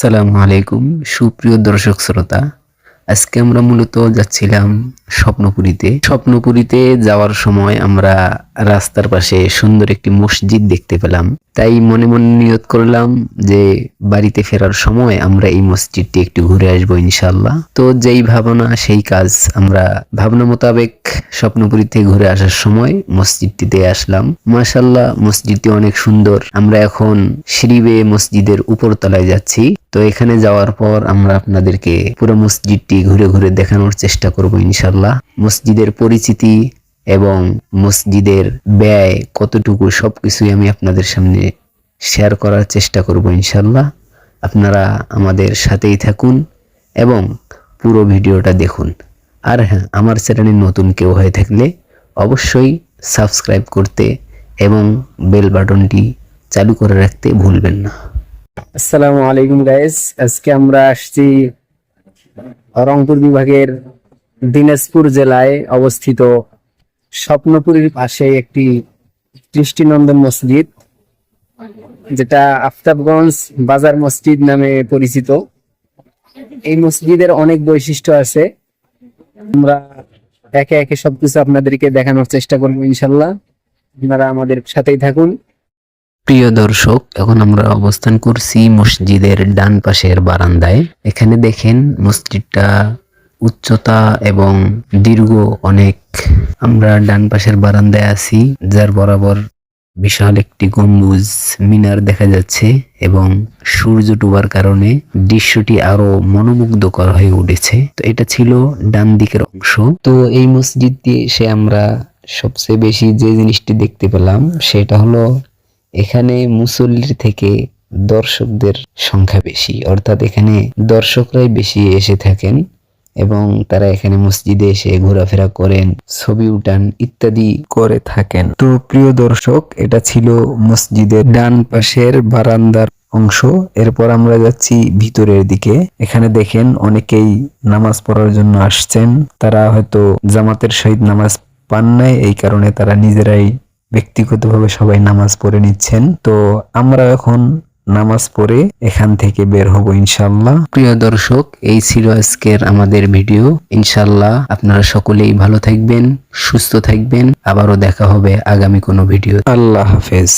সালামু আলাইকুম, সুপ্রিয় দর্শক শ্রোতা। আজকে আমরা মূলত যাচ্ছিলাম স্বপ্নপুরীতে। স্বপ্নপুরীতে যাওয়ার সময় আমরা রাস্তার পাশে সুন্দর একটি মসজিদ দেখতে পেলাম। তাই মনে মনে নিয়ত করলাম যে বাড়িতে ফেরার সময় আমরা এই মসজিদটি একটু ঘুরে আসব ইনশাল্লাহ তো যেই ভাবনা, সেই কাজ আমরা ভাবনা মোতাবেক স্বপ্নপুরীতে ঘুরে আসার সময় মসজিদটিতে আসলাম। মাশাল্লাহ মসজিদটি অনেক সুন্দর। আমরা এখন বেয়ে মসজিদের উপর তলায় যাচ্ছি। তো এখানে যাওয়ার পর আমরা আপনাদেরকে পুরো মসজিদটি ঘুরে ঘুরে দেখানোর চেষ্টা করব ইনশাল্লাহ মসজিদের পরিচিতি এবং মসজিদের ব্যয় কতটুকু সবকিছুই আমি আপনাদের সামনে শেয়ার করার চেষ্টা করব ইনশাল্লাহ আপনারা আমাদের সাথেই থাকুন এবং পুরো ভিডিওটা দেখুন। আর হ্যাঁ আমার চ্যানেলে নতুন কেউ হয়ে থাকলে অবশ্যই সাবস্ক্রাইব করতে এবং বেল বাটনটি চালু করে রাখতে ভুলবেন না। আসসালামু আলাইকুম গাইস আজকে আমরা আসছি রংপুর বিভাগের দিনাজপুর জেলায় অবস্থিত স্বপ্নপুরীর পাশে একটি দৃষ্টিনন্দন মসজিদ, যেটা আফতাবগঞ্জ বাজার মসজিদ নামে পরিচিত। এই মসজিদের অনেক বৈশিষ্ট্য আছে। আমরা একে একে সবকিছু আপনাদেরকে দেখানোর চেষ্টা করব, ইনশাল্লাহ। আপনারা আমাদের সাথেই থাকুন। প্রিয় দর্শক, এখন আমরা অবস্থান করছি মসজিদের ডান পাশের বারান্দায়। এখানে দেখেন মসজিদটা উচ্চতা এবং দীর্ঘ অনেক। আমরা ডান পাশের বারান্দায় আছি, যার বরাবর বিশাল একটি গম্বুজ মিনার দেখা যাচ্ছে এবং সূর্য ডুবার কারণে দৃশ্যটি আরও মনোমুগ্ধকর হয়ে উঠেছে। তো এটা ছিল ডান দিকের অংশ। তো এই মসজিদ দিয়ে এসে আমরা সবচেয়ে বেশি যে জিনিসটি দেখতে পেলাম, সেটা হলো এখানে মুসল্লির থেকে দর্শকদের সংখ্যা বেশি। অর্থাৎ এখানে দর্শকরাই বেশি এসে থাকেন। এবং তারা এখানে মসজিদে এসে ঘোরাফেরা করেন, ছবি উঠান ইত্যাদি করে থাকেন। তো প্রিয় দর্শক, এটা ছিল মসজিদের ডান পাশের বারান্দার অংশ। এরপর আমরা যাচ্ছি ভিতরের দিকে। এখানে দেখেন অনেকেই নামাজ পড়ার জন্য আসছেন। তারা হয়তো জামাতের সহিত নামাজ পান নাই, এই কারণে তারা নিজেরাই ব্যক্তিগতভাবে সবাই নামাজ পড়ে নিচ্ছেন। তো আমরা এখন নামাজ পড়ে এখান থেকে বের হব ইনশাল্লাহ প্রিয় দর্শক এই ছিল আজকের আমাদের ভিডিও। ইনশাল্লাহ আপনারা সকলেই ভালো থাকবেন সুস্থ থাকবেন। আবারও দেখা হবে আগামী কোনো ভিডিও আল্লাহ হাফেজ।